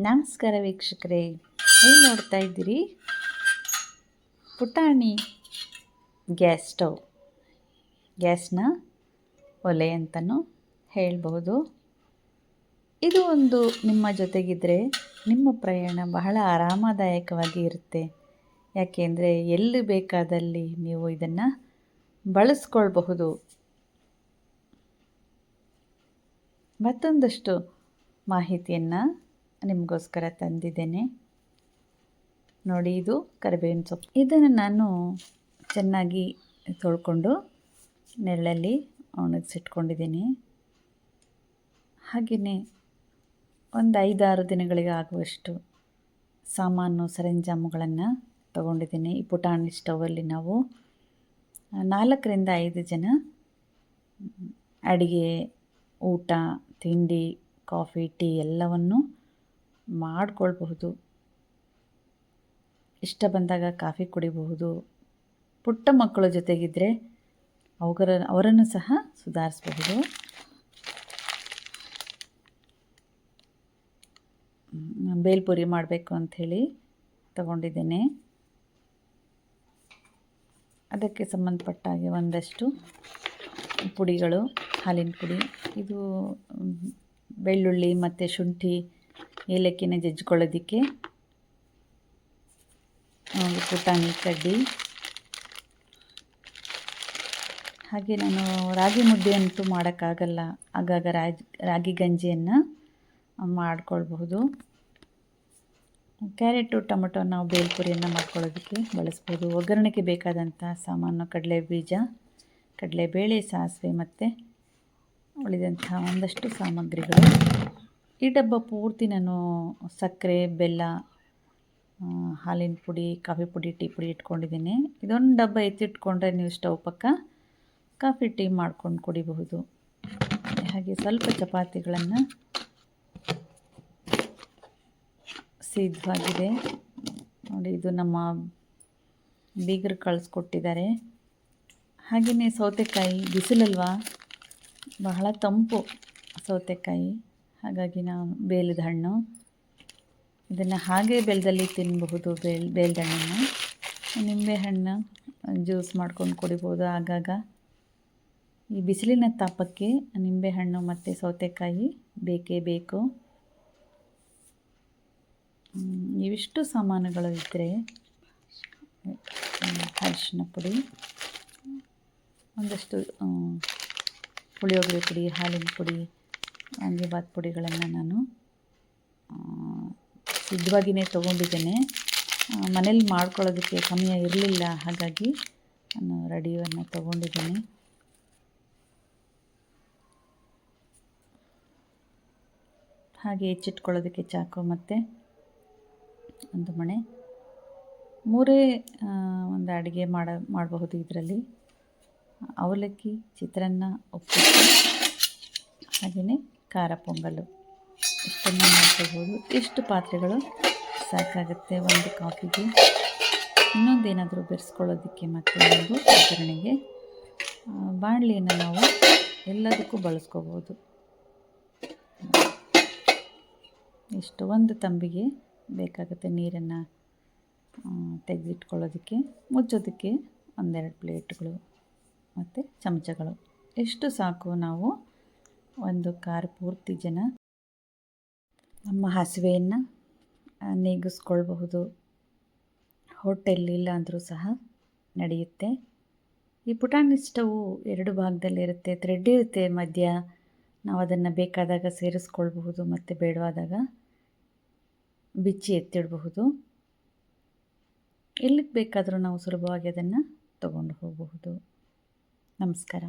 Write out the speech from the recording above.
ನಮಸ್ಕಾರ ವೀಕ್ಷಕರೇ, ಏನು ನೋಡ್ತಾ ಇದ್ದೀರಿ? ಪುಟಾಣಿ ಗ್ಯಾಸ್ ಸ್ಟವ್. ಗ್ಯಾಸ್ನ ಒಲೆ ಅಂತಲೂ ಹೇಳ್ಬೋದು. ಇದು ಒಂದು ನಿಮ್ಮ ಜೊತೆಗಿದ್ದರೆ ನಿಮ್ಮ ಪ್ರಯಾಣ ಬಹಳ ಆರಾಮದಾಯಕವಾಗಿ ಇರುತ್ತೆ. ಯಾಕೆಂದರೆ ಎಲ್ಲಿ ಬೇಕಾದಲ್ಲಿ ನೀವು ಇದನ್ನು ಬಳಸ್ಕೊಳ್ಬಹುದು. ಮತ್ತೊಂದಷ್ಟು ಮಾಹಿತಿಯನ್ನು ನಿಮಗೋಸ್ಕರ ತಂದಿದ್ದೇನೆ. ನೋಡಿ, ಇದು ಕರಿಬೇವಿನ ಸೊಪ್ಪು. ಇದನ್ನು ನಾನು ಚೆನ್ನಾಗಿ ತೊಳ್ಕೊಂಡು ನೆರಳಲ್ಲಿ ಒಣಗಿಸಿಟ್ಕೊಂಡಿದ್ದೀನಿ. ಹಾಗೆಯೇ ಒಂದು ಐದಾರು ದಿನಗಳಿಗೆ ಆಗುವಷ್ಟು ಸಾಮಾನು ಸರಂಜಾಮುಗಳನ್ನು ತಗೊಂಡಿದ್ದೀನಿ. ಈ ಪುಟಾಣಿ ಸ್ಟವಲ್ಲಿ ನಾವು ನಾಲ್ಕರಿಂದ ಐದು ಜನ ಅಡಿಗೆ, ಊಟ, ತಿಂಡಿ, ಕಾಫಿ, ಟೀ ಎಲ್ಲವನ್ನು ಮಾಡಿಕೊಳ್ಬಹುದು. ಇಷ್ಟ ಬಂದಾಗ ಕಾಫಿ ಕುಡಿಬಹುದು. ಪುಟ್ಟ ಮಕ್ಕಳ ಜೊತೆಗಿದ್ದರೆ ಅವರ ಅವರನ್ನು ಸಹ ಸುಧಾರಿಸಬಹುದು. ಬೇಲ್ಪುರಿ ಮಾಡಬೇಕು ಅಂಥೇಳಿ ತಗೊಂಡಿದ್ದೇನೆ. ಅದಕ್ಕೆ ಸಂಬಂಧಪಟ್ಟ ಹಾಗೆ ಒಂದಷ್ಟು ಪುಡಿಗಳು, ಹಾಲಿನ ಪುಡಿ. ಇದು ಬೆಳ್ಳುಳ್ಳಿ ಮತ್ತು ಶುಂಠಿ ಏಲಕ್ಕಿನ ಜಜ್ಜಿಕೊಳ್ಳೋದಕ್ಕೆ ಒಂದು ಪುಟಾಣಿ ಕಡ್ಡಿ. ಹಾಗೆ ನಾನು ರಾಗಿ ಮುದ್ದೆ ಅಂತೂ ಮಾಡೋಕ್ಕಾಗಲ್ಲ. ಆಗಾಗ ರಾಗಿ ರಾಗಿ ಗಂಜಿಯನ್ನು ಮಾಡ್ಕೊಳ್ಬಹುದು. ಕ್ಯಾರೆಟು, ಟೊಮೆಟೊ ನಾವು ಬೇಲ್ಪುರಿಯನ್ನು ಮಾಡ್ಕೊಳ್ಳೋದಕ್ಕೆ ಬಳಸ್ಬೋದು. ಒಗ್ಗರಣೆಗೆ ಬೇಕಾದಂಥ ಸಾಮಾನು ಕಡಲೆ ಬೀಜ ಕಡಲೆಬೇಳೆ, ಸಾಸಿವೆ ಮತ್ತು ಉಳಿದಂಥ ಒಂದಷ್ಟು ಸಾಮಗ್ರಿಗಳು. ಈ ಡಬ್ಬ ಪೂರ್ತಿ ನಾನು ಸಕ್ಕರೆ, ಬೆಲ್ಲ ಹಾಲಿನ ಪುಡಿ, ಕಾಫಿ ಪುಡಿ, ಟೀ ಪುಡಿ ಇಟ್ಕೊಂಡಿದ್ದೀನಿ. ಇದೊಂದು ಡಬ್ಬ ಎತ್ತಿಟ್ಕೊಂಡ್ರೆ ನೀವು ಸ್ಟವ್ ಪಕ್ಕ ಕಾಫಿ, ಟೀ ಮಾಡ್ಕೊಂಡು ಕುಡಿಬಹುದು. ಹಾಗೆ ಸ್ವಲ್ಪ ಚಪಾತಿಗಳನ್ನು ಸಿದ್ಧವಾಗಿದೆ. ನೋಡಿ, ಇದು ನಮ್ಮ ಬೀಗರು ಕಳಿಸ್ಕೊಟ್ಟಿದ್ದಾರೆ. ಹಾಗೆಯೇ ಸೌತೆಕಾಯಿ, ಬಿಸಿಲಲ್ವಾ? ಬಹಳ ತಂಪು ಸೌತೆಕಾಯಿ. ಹಾಗಾಗಿ ನಾವು ಬೇಲದ ಹಣ್ಣು. ಇದನ್ನು ಹಾಗೆ ಬೆಲ್ಲದಲ್ಲಿ ತಿನ್ನಬಹುದು ಬೇಲ್, ಬೇಲದ ಹಣ್ಣನ್ನು. ನಿಂಬೆ ಹಣ್ಣು ಜ್ಯೂಸ್ ಮಾಡ್ಕೊಂಡು ಕುಡಿಬೋದು. ಆಗಾಗ ಈ ಬಿಸಿಲಿನ ತಾಪಕ್ಕೆ ನಿಂಬೆಹಣ್ಣು ಮತ್ತು ಸೌತೆಕಾಯಿ ಬೇಕೇ ಬೇಕು. ಇವಿಷ್ಟು ಸಾಮಾನುಗಳು ಇದ್ದರೆ ಅರಿಶಿನ ಪುಡಿ, ಒಂದಷ್ಟು ಪುಳಿಯೋಗರೆ ಪುಡಿ, ಹಾಲಿನ ಪುಡಿ ವಾಂಗಿಬಾತ್ ಪುಡಿಗಳನ್ನು ನಾನು ಸಿದ್ಧವಾಗಿಯೇ ತೊಗೊಂಡಿದ್ದೇನೆ. ಮನೇಲಿ ಮಾಡ್ಕೊಳ್ಳೋದಕ್ಕೆ ಸಮಯ ಇರಲಿಲ್ಲ, ಹಾಗಾಗಿ ನಾನು ರೆಡಿಯನ್ನು ತೊಗೊಂಡಿದ್ದೀನಿ. ಹಾಗೆ ಹೆಚ್ಚಿಟ್ಕೊಳ್ಳೋದಕ್ಕೆ ಚಾಕು ಮತ್ತು ಒಂದು ಮಣೆ. ಮೂರೇ ಒಂದು ಅಡುಗೆ ಮಾಡ, ಮಾಡಬಹುದು ಇದರಲ್ಲಿ. ಅವಲಕ್ಕಿ, ಚಿತ್ರಾನ್ನ, ಉಪ್ಪಿಟ್ಟು, ಹಾಗೆಯೇ. ಖಾರ ಪೊಂಗಲ್ಲು ಇಷ್ಟನ್ನು ಮಾಡ್ಕೋಬೋದು ಇಷ್ಟು ಪಾತ್ರೆಗಳು ಸಾಕಾಗುತ್ತೆ ಒಂದು ಕಾಫಿಗೆ. ಇನ್ನೊಂದೇನಾದರೂ ಬೆರೆಸ್ಕೊಳ್ಳೋದಕ್ಕೆ ಮತ್ತು ಒಂದು ಒಗ್ಗರಣೆಗೆ ಬಾಣಲಿಯನ್ನು ನಾವು ಎಲ್ಲದಕ್ಕೂ ಬಳಸ್ಕೋಬೋದು. ಇಷ್ಟು ಒಂದು ತಂಬಿಗೆ ಬೇಕಾಗುತ್ತೆ ನೀರನ್ನು ತೆಗೆದಿಟ್ಕೊಳ್ಳೋದಕ್ಕೆ. ಮುಚ್ಚೋದಕ್ಕೆ ಒಂದೆರಡು ಪ್ಲೇಟ್ಗಳು ಮತ್ತು ಚಮಚಗಳು. ಎಷ್ಟು ಸಾಕು ನಾವು ಒಂದು ಕಾರ್ ಪೂರ್ತಿ ಜನ ನಮ್ಮ ಹಸಿವೆಯನ್ನು ನೀಗಿಸ್ಕೊಳ್ಬಹುದು. ಹೋಟೆಲ್ ಇಲ್ಲ ಅಂದರೂ ಸಹ ನಡೆಯುತ್ತೆ. ಈ ಪುಟಾಣಿ ಸ್ಟವು ಎರಡು ಭಾಗದಲ್ಲಿರುತ್ತೆ ಥ್ರೆಡ್ ಇರುತ್ತೆ ಮಧ್ಯ. ನಾವು ಅದನ್ನು ಬೇಕಾದಾಗ ಸೇರಿಸ್ಕೊಳ್ಬಹುದು ಮತ್ತು ಬೇಡವಾದಾಗ ಬಿಚ್ಚಿ ಎತ್ತಿಡಬಹುದು. ಎಲ್ಲಿಗೆ ಬೇಕಾದರೂ ನಾವು ಸುಲಭವಾಗಿ ಅದನ್ನು ತಗೊಂಡು ಹೋಗಬಹುದು. ನಮಸ್ಕಾರ.